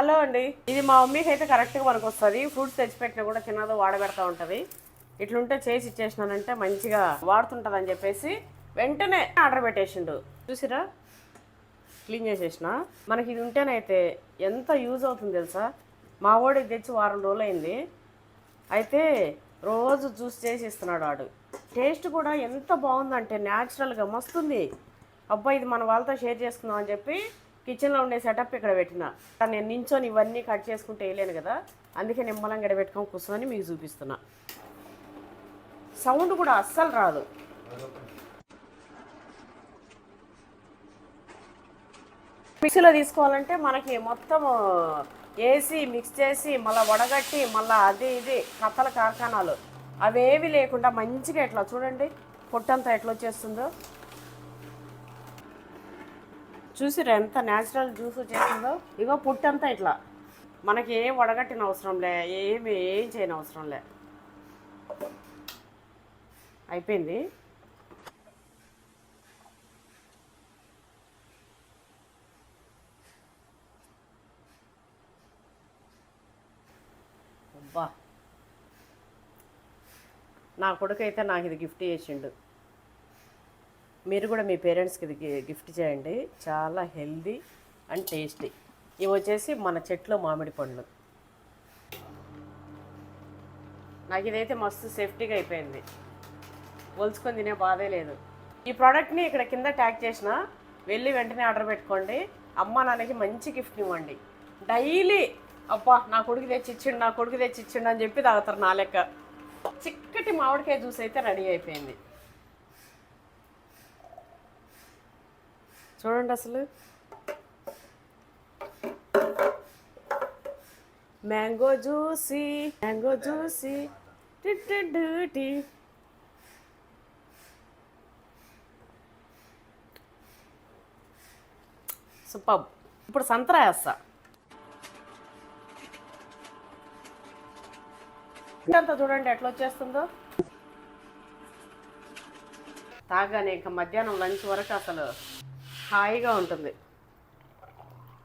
Hello అండి. ఇది మా మమ్మీకి అయితే కరెక్ట్గా మనకు వస్తుంది. ఫ్రూట్స్ తెచ్చిపెట్టినా కూడా చిన్నదో వాడబెడతా ఉంటుంది. ఇట్లుంటే చేసి ఇచ్చేసినానంటే మంచిగా వాడుతుంటుంది అని చెప్పేసి వెంటనే ఆర్డర్ పెట్టేసిండు. చూసిరా? క్లీన్ చేసేసిన. మనకి ఇది ఉంటేనైతే ఎంత యూజ్ అవుతుంది తెలుసా? మా వాడికి తెచ్చి వారం రోజులు అయింది అయితే రోజు జ్యూస్ చేసి ఇస్తున్నాడు వాడు టేస్ట్ కూడా ఎంత బాగుందంటే న్యాచురల్గా మస్తుంది. అబ్బా ఇది మన వాళ్ళతో షేర్ చేసుకుందాం అని చెప్పి కిచెన్లో ఉండే సెటప్ ఇక్కడ పెట్టిన. నేను నించొని ఇవన్నీ కట్ చేసుకుంటే వేయలేను కదా అందుకే నిమ్మలంగా ఇక్కడ పెట్టుకొని కూర్చొని మీకు చూపిస్తున్నా. సౌండ్ కూడా అస్సలు రాదు. మిక్సీలో తీసుకోవాలంటే మనకి మొత్తం వేసి మిక్స్ చేసి మళ్ళీ వడగట్టి మళ్ళీ అది ఇది కథల కార్ఖానాలు. అవేవి లేకుండా మంచిగా ఇట్లా చూడండి పొట్టంతా ఎట్లా వచ్చేస్తుందో. చూసిరా ఎంత న్యాచురల్ జ్యూస్ వచ్చేసిందో? ఇగో పుట్టంతా ఇట్లా. మనకి ఏం వడగట్టిన అవసరం లే ఏమి ఏం చేయని అవసరం లే. అయిపోయింది? అబ్బా. నా కొడుకు అయితే నాకు ఇది గిఫ్ట్ చేసిండు. మీరు కూడా మీ పేరెంట్స్కి ఇది గిఫ్ట్ చేయండి. చాలా హెల్దీ అండ్ టేస్టీ. ఇవి వచ్చేసి మన చెట్లో మామిడి పండ్లు. నాకు ఇదైతే మస్తు సేఫ్టీగా అయిపోయింది. ఒలుచుకొని తినే బాధే లేదు. ఈ ప్రోడక్ట్ని ఇక్కడ కింద ట్యాగ్ చేసిన వెళ్ళి వెంటనే ఆర్డర్ పెట్టుకోండి. అమ్మ నాన్నకి మంచి గిఫ్ట్ ఇవ్వండి. డైలీ అబ్బా నా కొడుకు తెచ్చి ఇచ్చిండు నా కొడుకు తెచ్చిచ్చిండు అని చెప్పి తాగుతారు నా లెక్క. చిక్కటి మామిడికాయ జ్యూస్ అయితే రెడీ అయిపోయింది. చూడండి అసలు. Mango juicy mango juicy. Tea super. ఇప్పుడు సంతరా వేస్తా. అంతా చూడండి ఎట్లా వచ్చేస్తుందో. తాగానే ఇంకా మధ్యాహ్నం లంచ్ వరకు అసలు హాయిగా ఉంటుంది.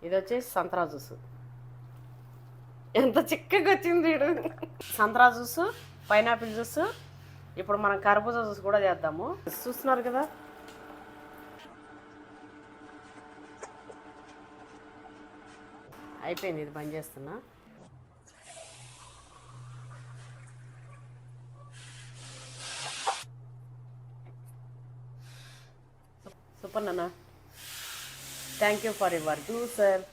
ఇది వచ్చేసి సంతరా జ్యూస్. ఎంత చిక్కగా వచ్చింది వీడు సంతరా జ్యూస్ పైనాపిల్ జ్యూస్ ఇప్పుడు మనం కర్బూజా జ్యూస్ కూడా చేద్దాము. చూస్తున్నారు కదా? అయిపోయింది ఇది బంద్ చేస్తున్నా. సూపర్ నాన్న. Thank you for your. Do, sir.